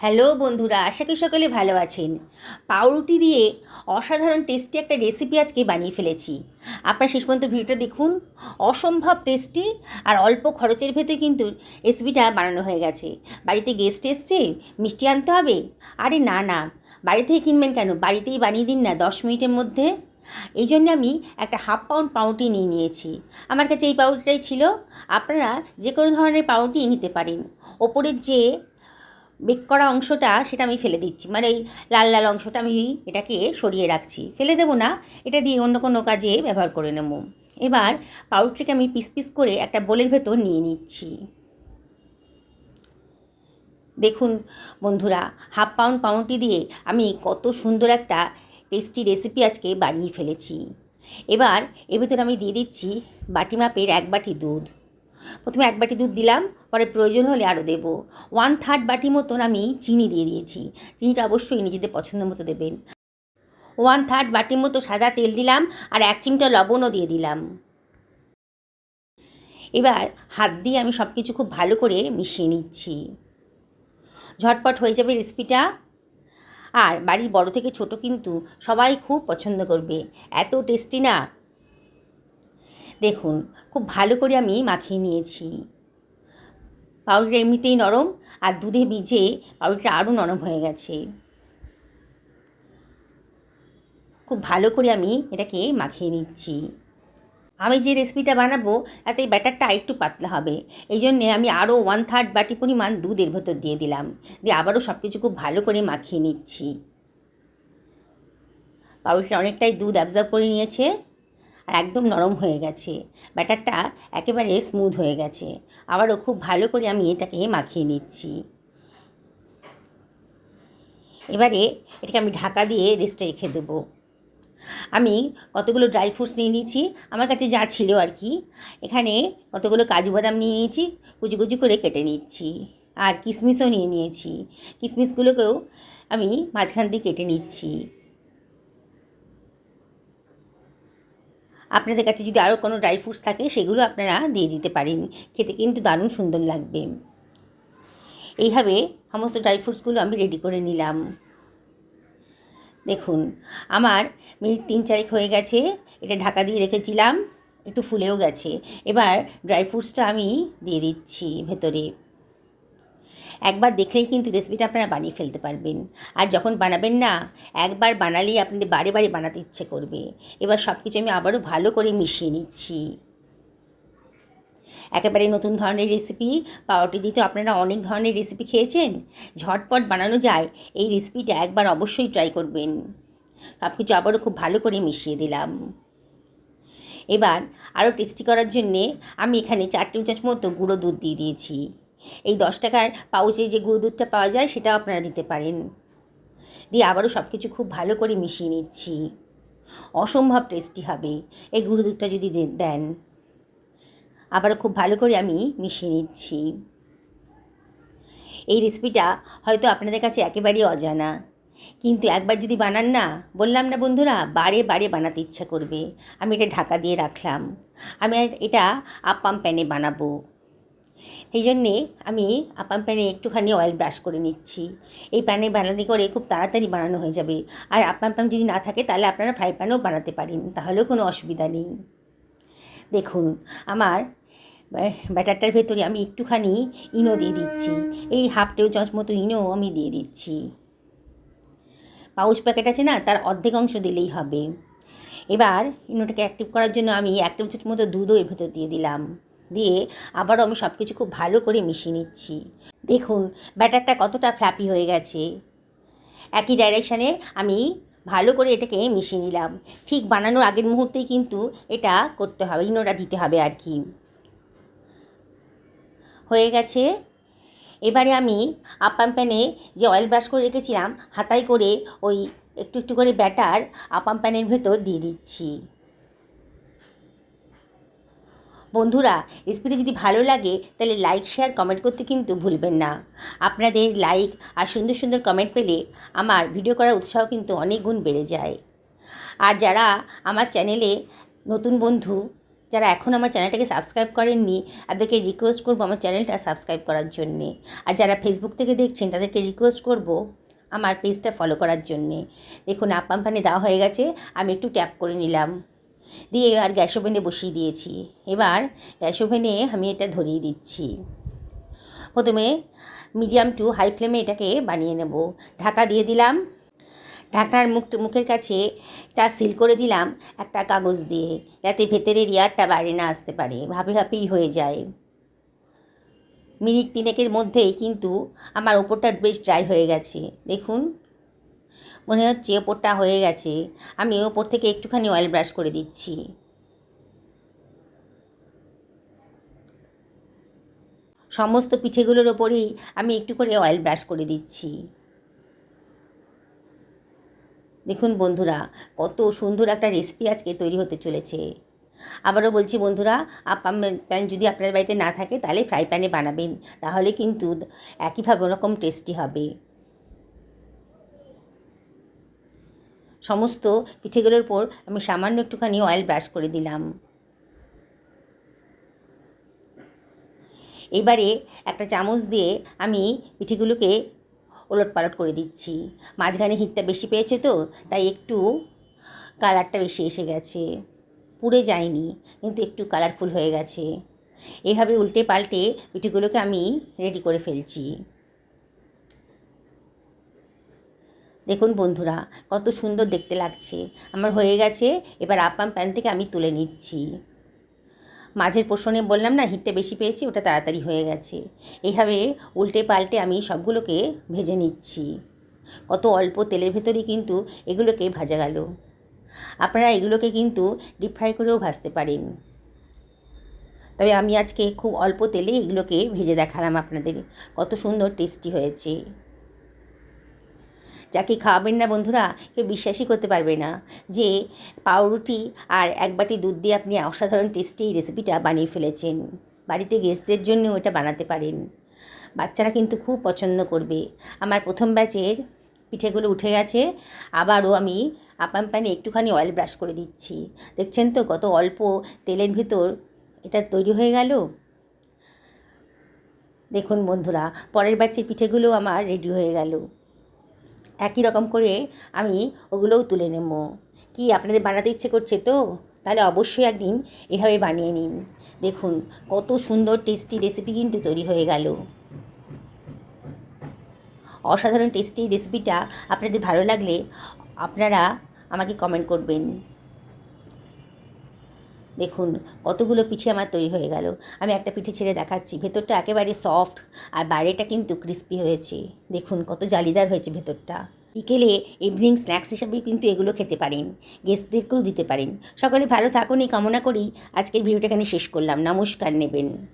Hello বন্ধুরা, আশা করি সকলে ভালো আছেন। পাউরুটি দিয়ে অসাধারণ টেস্টি একটা রেসিপি আজকে বানিয়ে ফেলেছি। আপনার শেষ পর্যন্ত ভিডিওটা দেখুন। অসম্ভব টেস্টি আর অল্প খরচের ভেতরে কিন্তু রেসিপিটা বানানো হয়ে গেছে। বাড়িতে গেস্ট এসছে, মিষ্টি আনতে হবে? আরে না না। বাড়ি থেকে কিনবেন কেন? বাড়িতেই বানিয়ে দিন না দশ মিনিটের মধ্যে। এই জন্য আমি একটা হাফ পাউন্ড পাউরুটি নিয়ে নিয়েছি। আমার কাছে এই পাউরুটিটাই ছিল। আপনারা যে কোনো ধরনের পাউরুটি নিতে পারেন। ওপরের যে বেক করা অংশটা সেটা আমি ফেলে দিচ্ছি। মানে এই লাল লাল অংশটা আমি এটাকে সরিয়ে রাখছি। ফেলে দেবো না, এটা দিয়ে অন্য কোনো কাজে ব্যবহার করে নেব। এবার পাউরুটিকে আমি পিস পিস করে একটা বোলের ভেতর নিয়ে নিচ্ছি। দেখুন বন্ধুরা, হাফ পাউন্ড পাউরুটি দিয়ে আমি কত সুন্দর একটা টেস্টি রেসিপি আজকে বানিয়ে ফেলেছি। এবার এর ভেতর আমি দিয়ে দিচ্ছি বাটি মাপের এক বাটি দুধ। প্রথমে এক বাটি দুধ দিলাম, পরে প্রয়োজন হলে আরও দেব। ওয়ান থার্ড বাটি মতন আমি চিনি দিয়ে দিয়েছি। চিনিটা অবশ্যই নিজেদের পছন্দ মতো দেবেন। ওয়ান থার্ড বাটির মতো সাদা তেল দিলাম আর এক চিমটা লবণও দিয়ে দিলাম। এবার হাত দিয়ে আমি সব কিছু খুব ভালো করে মিশিয়ে নিচ্ছি। ঝটপট হয়ে যাবে রেসিপিটা। আর বাড়ির বড় থেকে ছোট কিন্তু সবাই খুব পছন্দ করবে। এত টেস্টি না। দেখুন, খুব ভালো করে আমি মাখিয়ে নিয়েছি। পাউডারটা এমনিতেই নরম আর দুধে ভিজে পাউডারটা আরও নরম হয়ে গেছে। খুব ভালো করে আমি এটাকে মাখিয়ে নিচ্ছি। আমি যে রেসিপিটা বানাবো, তাতে ব্যাটারটা একটু পাতলা হবে। এই জন্যে আমি আরও ওয়ান থার্ড বাটি পরিমাণ দুধের ভেতর দিয়ে দিলাম। দিয়ে আবারও সব কিছু খুব ভালো করে মাখিয়ে নিচ্ছি। পাউরুটিটা অনেকটাই দুধ অ্যাবজার্ভ করে নিয়েছে। আর একদম নরম হয়ে গেছে। ব্যাটারটা একেবারে স্মুথ হয়ে গেছে। আবারও খুব ভালো করে আমি এটাকে মাখিয়ে নিচ্ছি। এবারে এটাকে আমি ঢাকা দিয়ে রেস্টে রেখে দেবো। আমি কতগুলো ড্রাই ফ্রুটস নিয়ে নিয়েছি, আমার কাছে যা ছিল আর কি। এখানে কতগুলো কাজু বাদাম নিয়ে নিয়েছি, কুচি কুচি করে কেটে নিচ্ছি। আর কিশমিশও নিয়ে নিয়েছি। কিশমিশগুলোকেও আমি মাঝখান দিয়ে কেটে নিচ্ছি। আপনাদের কাছে যদি আরও কোনো ড্রাই ফ্রুটস থাকে, সেগুলো আপনারা দিয়ে দিতে পারেন। খেতে কিন্তু দারুণ সুন্দর লাগবে। এইভাবে সমস্ত ড্রাই ফ্রুটসগুলো আমি রেডি করে নিলাম। দেখুন, আমার মিনিট তিন চারেক হয়ে গেছে, এটা ঢাকা দিয়ে রেখেছিলাম, একটু ফুলেও গেছে। এবার ড্রাই ফ্রুটসটা আমি দিয়ে দিচ্ছি ভেতরে। একবার দেখলেই কিন্তু রেসিপিটা আপনারা বানিয়ে ফেলতে পারবেন। আর যখন বানাবেন না, একবার বানালেই আপনাদের বারে বারে বানাতে ইচ্ছে করবে। এবার সব কিছু আমি আবারও ভালো করে মিশিয়ে নিচ্ছি। একেবারে নতুন ধরনের রেসিপি পাউরুটি দিতে আপনারা অনেক ধরনের রেসিপি খেয়েছেন। ঝটপট বানানো যায়, এই রেসিপিটা একবার অবশ্যই ট্রাই করবেন। সব কিছু আবারও খুব ভালো করে মিশিয়ে দিলাম। এবার আরও টেস্টি করার জন্যে আমি এখানে চার চামচ মতো গুঁড়ো দুধ দিয়ে দিয়েছি। এই দশ টাকার পাউচে যে গুঁড়ো দুধটা পাওয়া যায়, সেটাও আপনারা দিতে পারেন। দিয়ে আবারও সব কিছু খুব ভালো করে মিশিয়ে নিচ্ছি। অসম্ভব টেস্টি হবে এই গুঁড়ো দুধটা যদি দেন। আবারও খুব ভালো করে আমি মিশিয়ে নিচ্ছি। এই রেসিপিটা হয়তো আপনাদের কাছে একেবারেই অজানা। কিন্তু একবার যদি বানান না, বললাম না বন্ধুরা, বারে বারে বানাতে ইচ্ছা করবে। আমি এটা ঢাকা দিয়ে রাখলাম। আমি এটা আপাম প্যানে বানাবো। এই জন্যে আমি আপাম প্যানে একটুখানি অয়েল ব্রাশ করে নিচ্ছি। এই প্যানে বানানি করে খুব তাড়াতাড়ি বানানো হয়ে যাবে। আর আপাম প্যান যদি না থাকে, তাহলে আপনারা ফ্রাই প্যানেও বানাতে পারেন, তাহলেও কোনো অসুবিধা নেই। দেখুন, আমার ব্যাটারটার ভেতরে আমি একটুখানি ইনো দিয়ে দিচ্ছি। এই হাফ টেবিল চামচ মতো ইনো আমি দিয়ে দিচ্ছি। পাউচ প্যাকেট আছে না, তার অর্ধেক অংশ দিলেই হবে। এবার ইনোটাকে অ্যাক্টিভ করার জন্য আমি এক চামচ মতো দুধও এর ভেতর দিয়ে দিলাম। দিয়ে আবারও আমি সব কিছু খুব ভালো করে মিশিয়ে নিচ্ছি। দেখুন, ব্যাটারটা কতটা ফ্ল্যাপি হয়ে গেছে। একই ডাইরেকশানে আমি ভালো করে এটাকে মিশিয়ে নিলাম। ঠিক বানানোর আগের মুহূর্তেই কিন্তু এটা করতে হবে, ইনোটা দিতে হবে আর কি। হয়ে গেছে। এবারে আমি আপাম প্যানে যে অয়েল ব্রাশ করে রেখেছিলাম, হাতায় করে ওই একটু একটু করে ব্যাটার আপাম প্যানের ভেতর দিয়ে দিচ্ছি। বন্ধুরা, রেসিপিটা যদি ভালো লাগে, তাহলে লাইক শেয়ার কমেন্ট করতে কিন্তু ভুলবেন না। আপনাদের লাইক আর সুন্দর সুন্দর কমেন্ট পেলে আমার ভিডিও করার উৎসাহ কিন্তু অনেক গুণ বেড়ে যায়। আর যারা আমার চ্যানেলে নতুন বন্ধু, যারা এখন আমার চ্যানেলটাকে সাবস্ক্রাইব করেননি, তাদেরকে রিকোয়েস্ট করব আমার চ্যানেলটা সাবস্ক্রাইব করার জন্যে। আর যারা ফেসবুক থেকে দেখছেন, তাদেরকে রিকোয়েস্ট করব আমার পেজটা ফলো করার জন্যে। দেখুন আপ্পাম পানি দেওয়া হয়ে গেছে, আমি একটু ট্যাপ করে নিলাম। দিয়ে এবার গ্যাস ওভেনে বসিয়ে দিয়েছি। এবার গ্যাস ওভেনে আমি এটা ধরিয়ে দিচ্ছি। প্রথমে মিডিয়াম টু হাই ফ্লেমে এটাকে বানিয়ে নেব। ঢাকা দিয়ে দিলাম। ঢাকনার মুখ মুখের কাছে এটা সিল করে দিলাম একটা কাগজ দিয়ে, যাতে ভেতরের এয়ারটা বাইরে না আসতে পারে। ভাবে ভাবেই হয়ে যায়। মিনিট তিনেকের মধ্যেই কিন্তু আমার ওপরটা বেশ ড্রাই হয়ে গেছে। দেখুন। মনে হচ্ছে ওপরটা হয়ে গেছে। আমি ওপর থেকে একটুখানি অয়েল ব্রাশ করে দিচ্ছি। সমস্ত পিঠেগুলোর ওপরেই আমি একটু করে অয়েল ব্রাশ করে দিচ্ছি। দেখুন বন্ধুরা, কত সুন্দর একটা রেসিপি আজকে তৈরি হতে চলেছে। আবারও বলছি বন্ধুরা আপাম প্যান যদি আপনাদের বাড়িতে না থাকে, তাহলে ফ্রাই প্যানে বানাবেন। তাহলে কিন্তু একইভাবে ওরকম টেস্টি হবে। সমস্ত পিঠেগুলোর উপর আমি সামান্য একটুখানি অয়েল ব্রাশ করে দিলাম। এবারে একটা চামচ দিয়ে আমি পিঠেগুলোকে ওলট পালট করে দিচ্ছি। মাঝখানে হিটটা বেশি পেয়েছে তো, তাই একটু কালারটা বেশি এসে গেছে। পুড়ে যায়নি, কিন্তু একটু কালারফুল হয়ে গেছে। এভাবে উল্টে পাল্টে পিঠেগুলোকে আমি রেডি করে ফেলছি। দেখুন বন্ধুরা, কত সুন্দর দেখতে লাগছে। আমার হয়ে গেছে, এবার আপাম প্যান থেকে আমি তুলে নিচ্ছি। মাঝের পোষণে বললাম না, হিটটা বেশি পেয়েছি, ওটা তাড়াতাড়ি হয়ে গেছে। এইভাবে উল্টে পাল্টে আমি সবগুলোকে ভেজে নিচ্ছি। কত অল্প তেলের ভেতরেই কিন্তু এগুলোকে ভাজা গেল। আপনারা এগুলোকে কিন্তু ডিপ ফ্রাই করেও ভাজতে পারেন। তবে আমি আজকে খুব অল্প তেলে এগুলোকে ভেজে দেখালাম আপনাদের, কত সুন্দর টেস্টি হয়েছে। যাকে খাওয়াবেন না বন্ধুরা, কেউ বিশ্বাসই করতে পারবে না যে পাউরুটি আর এক বাটি দুধ দিয়ে আপনি অসাধারণ টেস্টি রেসিপিটা বানিয়ে ফেলেছেন। বাড়িতে গেস্টদের জন্য এটা বানাতে পারেন। বাচ্চারা কিন্তু খুব পছন্দ করবে। আমার প্রথম ব্যাচের পিঠেগুলো উঠে গেছে, আবারও আমি আপাম প্যানে একটুখানি অয়েল ব্রাশ করে দিচ্ছি। দেখছেন তো কত অল্প তেলের ভিতর এটা তৈরি হয়ে গেল? দেখুন বন্ধুরা, পরের ব্যাচের পিঠেগুলো আমার রেডি হয়ে গেল। একই রকম করে আমি ওগুলোও তুলে নেব। কি, আপনাদের বানাতে ইচ্ছে করছে তো? তাহলে অবশ্যই একদিন এভাবে বানিয়ে নিন। দেখুন, কত সুন্দর টেস্টি রেসিপি কিন্তু তৈরি হয়ে গেল। অসাধারণ টেস্টি রেসিপিটা আপনাদের ভালো লাগলে আপনারা আমাকে কমেন্ট করবেন। দেখুন, কতগুলো পিঠে আমার তৈরি হয়ে গেল। আমি একটা পিঠে ছেড়ে দেখাচ্ছি। ভেতরটা একেবারে সফট আর বাইরেটা কিন্তু ক্রিস্পি হয়েছে। দেখুন, কত জালিদার হয়েছে ভেতরটা। বিকেলে ইভিনিং স্ন্যাক্স হিসাবে কিন্তু এগুলো খেতে পারেন। গেস্টদেরকেও দিতে পারেন। সকলে ভালো থাকুন, এই কামনা করি আজকের ভিডিওটা এখানে শেষ করলাম। নমস্কার নেবেন।